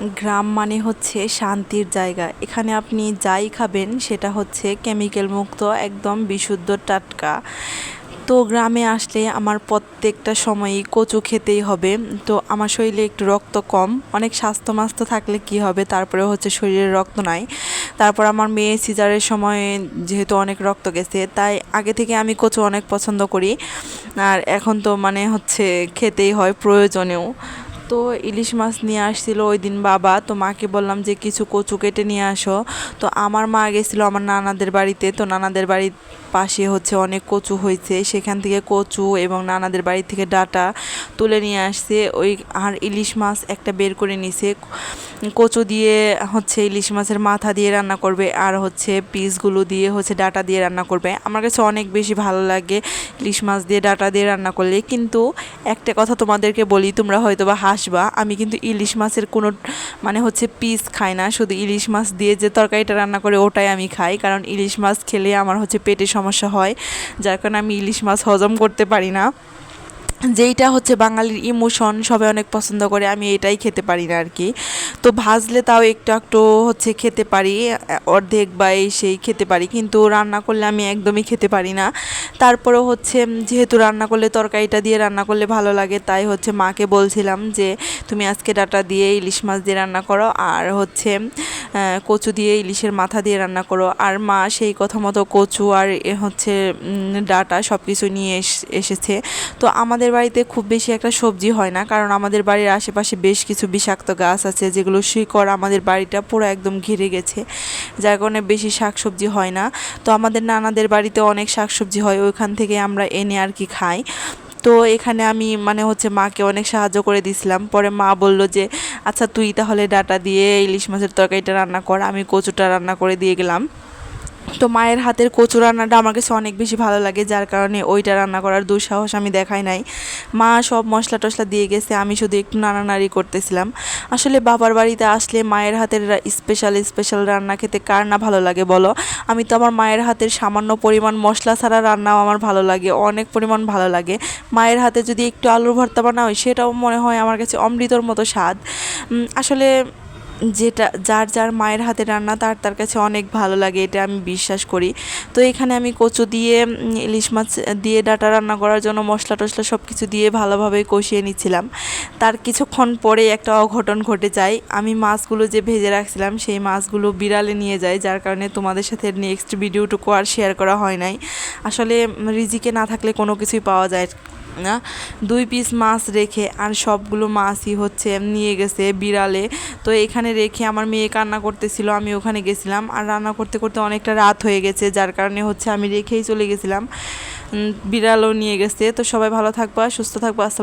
গ্রাম মানে হচ্ছে শান্তির জায়গা। এখানে আপনি যাই খাবেন, সেটা হচ্ছে কেমিক্যাল মুক্ত, একদম বিশুদ্ধ টাটকা। তো গ্রামে আসলে আমার প্রত্যেকটা সময়ই কচু খেতেই হবে। তো আমার শরীরে একটু রক্ত কম। অনেক স্বাস্থ্য মাস্ত থাকলে কি হবে? তারপরে হচ্ছে শরীরে রক্ত নাই। তারপর আমার মেয়ে সিজারের সময় যেহেতু অনেক রক্ত গেছে, তাই আগে থেকে আমি কচু অনেক পছন্দ করি। আর এখন তো মানে হচ্ছে খেতেই হয়, প্রয়োজনেও। তো ইলিশ মাছ নিয়ে আসছিল ওই দিন বাবা। তো মাকে বললাম যে, কিছু কচু কেটে নিয়ে আসো। তো আমার মা গেছিল আমার নানাদের বাড়িতে। তো নানাদের বাড়ির পাশে হচ্ছে অনেক কচু হয়েছে। সেখান থেকে কচু এবং নানাদের বাড়ি থেকে ডাটা তুলে নিয়ে আসছে। ওই আর ইলিশ মাছ একটা বের করে নিছে। কচু দিয়ে হচ্ছে ইলিশ মাছের মাথা দিয়ে রান্না করবে আর হচ্ছে পিসগুলো দিয়ে হচ্ছে ডাটা দিয়ে রান্না করবে। আমার কাছে অনেক বেশি ভালো লাগে ইলিশ মাছ দিয়ে ডাটা দিয়ে রান্না করলে। কিন্তু একটা কথা তোমাদেরকে বলি, তোমরা হয়তো বা হাসবা আমি কিন্তু ইলিশ মাছের কোনো মানে হচ্ছে পিস খাই না, শুধু ইলিশ মাছ দিয়ে যে তরকারিটা রান্না করে ওটাই আমি খাই, কারণ ইলিশ মাছ খেলে আমার হচ্ছে পেটে সমস্যা হয়, যার কারণে আমি ইলিশ মাছ হজম করতে পারি না। যেইটা হচ্ছে বাঙালির ইমোশন সবাই অনেক পছন্দ করে, আমি এটাই খেতে পারি না আর কি তো ভাজলে তাও একটু একটু হচ্ছে খেতে পারি, অর্ধেক বা এই সেই খেতে পারি, কিন্তু রান্না করলে আমি একদমই খেতে পারি না। তারপরেও হচ্ছে, যেহেতু রান্না করলে তরকারিটা দিয়ে রান্না করলে ভালো লাগে, তাই হচ্ছে মাকে বলছিলাম যে, তুমি আজকে ডাটা দিয়ে ইলিশ মাছ দিয়ে রান্না করো, আর হচ্ছে কচু দিয়ে ইলিশের মাথা দিয়ে রান্না করো। আর মা সেই কথা মতো কচু আর হচ্ছে ডাটা সব কিছু নিয়ে এসেছে। তো আমাদের বাড়িতে খুব বেশি একটা সবজি হয় না, কারণ আমাদের বাড়ির আশেপাশে বেশ কিছু বিষাক্ত গাছ আছে যেগুলো শিকড় আমাদের বাড়িটা পুরো একদম ঘিরে গেছে, যার কারণে বেশি শাক সবজি হয় না। তো আমাদের নানাদের বাড়িতে অনেক শাক সবজি হয়, ওইখান থেকে আমরা এনে আর কি খাই। তো এখানে আমি মানে হচ্ছে মাকে অনেক সাহায্য করে দিছিলাম, পরে মা বলল যে আচ্ছা তুই তাহলে ডাটা দিয়ে ইলিশ মাছের তরকারিটা রান্না কর, আমি কচুটা রান্না করে দিয়ে গেলাম। তো মায়ের হাতের কচু রান্নাটা আমার কাছে অনেক বেশি ভালো লাগে, যার কারণে ওইটা রান্না করার দুঃসাহস আমি দেখাই নাই। মা সব মশলা টশলা দিয়ে গেছে, আমি শুধু একটু নাড়ানাড়ি করতেছিলাম। আসলে বাবার বাড়িতে আসলে মায়ের হাতের স্পেশাল স্পেশাল রান্না খেতে কার না ভালো লাগে বলো? আমি তো আমার মায়ের হাতের সামান্য পরিমাণ মশলা ছাড়া রান্নাও আমার ভালো লাগে, অনেক পরিমাণ ভালো লাগে। মায়ের হাতে যদি একটু আলুর ভর্তা বানাও, সেটাও মনে হয় আমার কাছে অমৃতর মতো স্বাদ। আসলে যেটা, যার যার মায়ের হাতে রান্না, তার তার কাছে অনেক ভালো লাগে, এটা আমি বিশ্বাস করি। তো এখানে আমি কচু দিয়ে ইলিশ মাছ দিয়ে ডাটা রান্না করার জন্য মশলা টশলা সব কিছু দিয়ে ভালোভাবে কষিয়ে নিচ্ছিলাম। তার কিছুক্ষণ পরে একটা অঘটন ঘটে যায়। আমি মাছগুলো যে ভেজে রাখছিলাম, সেই মাছগুলো বিড়ালে নিয়ে যায়, যার কারণে তোমাদের সাথে নেক্সট ভিডিওটুকু আর শেয়ার করা হয় নাই। আসলে রিজিকে না থাকলে কোনো কিছুই পাওয়া যায় দুই পিস মাছ রেখে আর সবগুলো মাছই হচ্ছে নিয়ে গেছে বিড়ালে। তো এখানে রেখে আমার মেয়ে কান্না করতেছিল, আমি ওখানে গেছিলাম। আর রান্না করতে করতে অনেকটা রাত হয়ে গেছে, যার কারণে হচ্ছে আমি রেখেই চলে গেছিলাম। বিড়ালও নিয়ে গেছে। তো সবাই ভালো থাকবা, সুস্থ থাকব, আসসালাম